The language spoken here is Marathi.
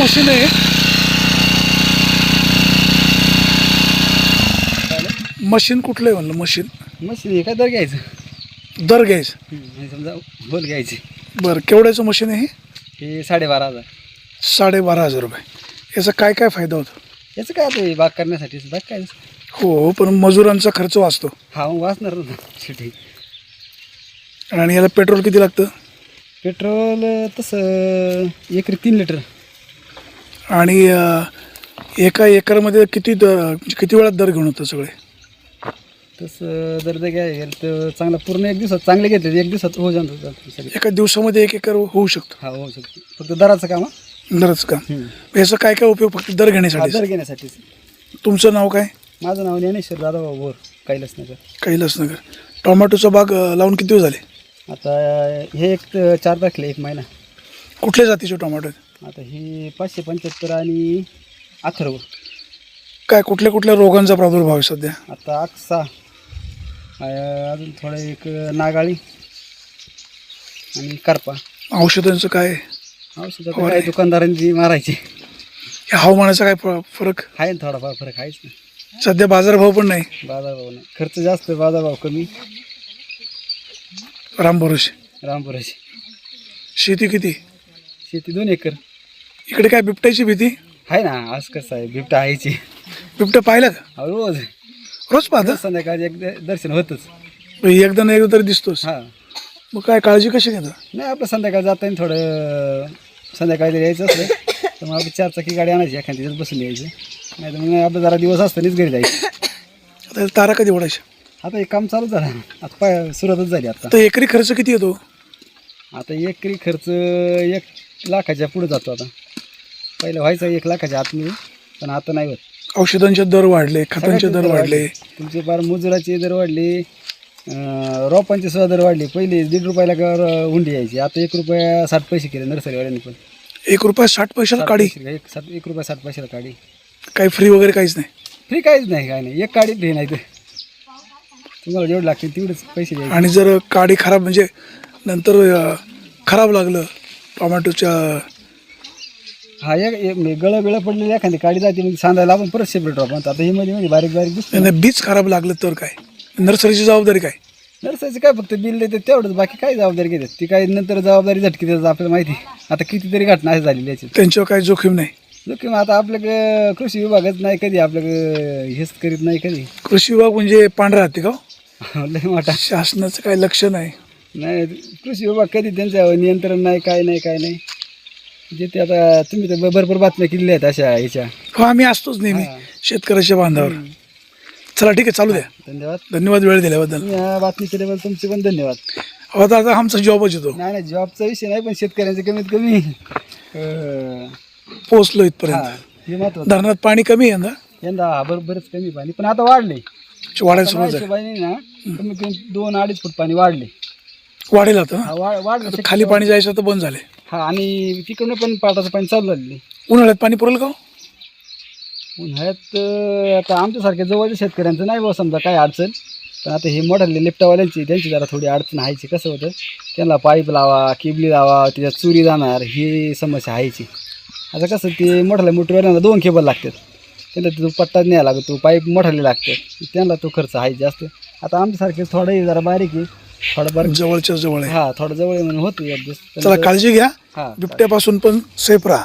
मशीन आहे. मशीन कुठलं आहे म्हणलं मशीन? मशीन हे काय दर घ्यायचं. दर घ्यायचं. समजा होल घ्यायची. बरं केवढ्याचं मशीन आहे हे? हे साडेबारा हजार. साडेबारा हजार रुपये. याचा काय काय फायदा होतो? याचं काय आता हे बाग करण्यासाठी? बाग काय? हो पण मजुरांचा खर्च वाचतो. हा मग वाचणार ना. शेवटी. आणि याला पेट्रोल किती लागतं? पेट्रोल तसं एकरी तीन लिटर. आणि एका एकरमध्ये किती द म्हणजे किती वेळात दर घेऊन होतं सगळे? तसं जर ते गेलं तर चांगला पूर्ण एक दिवसात चांगले घेतले एक दिवसात हो जाणार सगळे. एका दिवसामध्ये एक एकर होऊ शकतं? हा होऊ शकतो. फक्त दराचं काम हा. दरच का हम्म. याचा काय काय उपयोग फक्त दर घेण्यासाठी? दर घेण्यासाठीच तुमचं नाव काय? माझं नाव ज्ञानेश्वर दादाभाऊ बोर कैलासनगर. कैलासनगर. टोमॅटोचा बाग अं, लावून किती दिवस झाले? आता हे एक चार तारखेला एक महिना. कुठल्या जातीचे टोमॅटो आहेत? आता ही पाचशे पंच्याहत्तर आणि अथर्व. काय कुठल्या कुठल्या रोगांचा प्रादुर्भाव आहे सध्या? आता अक्सा अं, अजून थोडं एक नागाळी आणि करपा. औषधांचं काय? आहे? औषध काय दुकानदारांची मारायची. या हवामानाचा काय फ- फरक? आहे ना थोडाफार फरक आहेच ना. सध्या बाजारभाव पण नाही. बाजारभाव नाही. खर्च जास्त बाजारभाव कमी. राम भरोसे रामपुराची शेती किती? शेती दोन एकर. इकडे काय बिबट्याची भीती? आहे ना आज कसं आहे? बिबटा आहेची. बिबट्या पाहिला का? अहो, रोज. रोज पाहता? संध्याकाळी एक द- दर्शन होतच. एकदा ना एकदा तरी दिसतोच हा. मग काय काळजी कशी घेता? नाही आपलं संध्याकाळी जाताना थोडं. संध्याकाळी यायचं असलं तर मग आपली चार चाकी गाडी आणायची एखादी दिवस बसून यायची. नाही तर मग आपलं जरा दिवस असतानाच घरी जायचं. आता तारा कधी ओढायच्या? आता एक काम चालू झालं. आता पाय सुरुवातच झाली आता. तर एकरी खर्च किती येतो? आता एकरी खर्च एक लाखाच्या पुढे जातो आता. पहिलं व्हायचा एक लाखाच्या आतमध्ये पण आता नाही होत. औषधांचे दर वाढले खतांचे दर वाढले. तुमचे फार मजुराचे दर वाढले. अं, रोपांचे सुद्धा दर वाढले. पहिले दीड रुपयाला का हुंडी यायची. आता एक रुपया साठ पैसे केले नर्सरीवाल्यांनी पण. एक रुपया साठ पैशाला साठ काढी पैसे- एक सात एक रुपया साठ पैशाला काढी काही फ्री वगैरे काहीच नाही? फ्री काहीच नाही काय नाही. एक काढी फ्री नाही तर. तुम्हाला जेवढं लागतील तेवढेच पैसे द्यायचे. आणि जर काडी खराब म्हणजे नंतर अं, खराब लागलं टोमॅटोच्या हा एक एक म्हणजे गळं गळं पडलेली एखादी काढी जाते मग सांधायला आपण परत सेपरेट आपण आता ही मध्ये मध्ये बारीक बारीक दिसते आणि बीज खराब लागलं तर काय? नर्सरीची जबाबदारी काय? नर्साचं काय फक्त बिल देते तेवढंच बाकी काय जबाबदारी घेतात? ती काय नंतर जबाबदारी झटकी देतात आपल्याला माहिती आता कितीतरी घटना अशी झालेली याची त्यांच्यावर काही जोखीम नाही? जोखीम आता आपल्याकडे कृषी विभागच नाही कधी आपल्याकडे हेच करीत नाही कधी. कृषी विभाग म्हणजे पांढरा हत्ती का हो? लय मोठा. शासनाचं काही लक्ष नाही. नाही कृषी विभाग कधी त्यांचं नियंत्रण नाही काय नाही काय नाही. जे ते आता तुम्ही तर भरपूर बातम्या केलेल्या आहेत अशा ह्याच्या हो आम्ही असतोच नेहमी. शेतकऱ्याच्या बांधावर. चला ठीक आहे चालू द्या. धन्यवाद. धन्यवाद वेळ दिल्याबद्दल. तुम्ही बातमी केल्याबद्दल तुमचे पण धन्यवाद. हो, आता आता आमचा जॉबच येतो. नाही नाही जॉबचा विषय नाही पण शेतकऱ्यांचे कमीत कमी अं, पोहोचलो हा, इथपर्यंत. हे महत्वाचं. धरणात पाणी कमी आहे यंदा यंदा हा बर बरंच कमी पाणी पण आता वाढले. वाढायला सुरुवात हिशोबाने ना कमीत कमी दोन अडीच फूट पाणी वाढले. वाढेल आता हा वाढ आता खाली पाणी जायचं तर बंद झाले हा आणि तिकडून पण पाटाचं पाणी चालू झालेलं आहे. उन्हाळ्यात पाणी पुरेल का हो? उन्हाळ्यात अं, आता आमच्यासारख्या जवळच्या शेतकऱ्यांचं नाही बा समजा काय अडचण. पण आता हे मोठाले लिफ्टावाल्यांची त्यांची जरा थोडी अडचण आहेची कसं होतं? त्यांना पाईप लावा किबली लावा त्याच्यात चुरी जाणार ही समस्या आहेची. आता कसं ते मोठाल्या मोठीवाल्यांना दोन केबल लागतात. त्यांना तो पट्टा न्यायला लागतो पाईप मोठाले लागतात त्यांना तो खर्च आहे जास्त. आता आमच्यासारखे थोडं जरा बारीक आहे. थोडं बारीक जवळच्या जवळ आहे. हा थोडं जवळ आहे म्हणून होतं. चला काळजी घ्या. हा बिबट्यापासून पण सेफ राहा.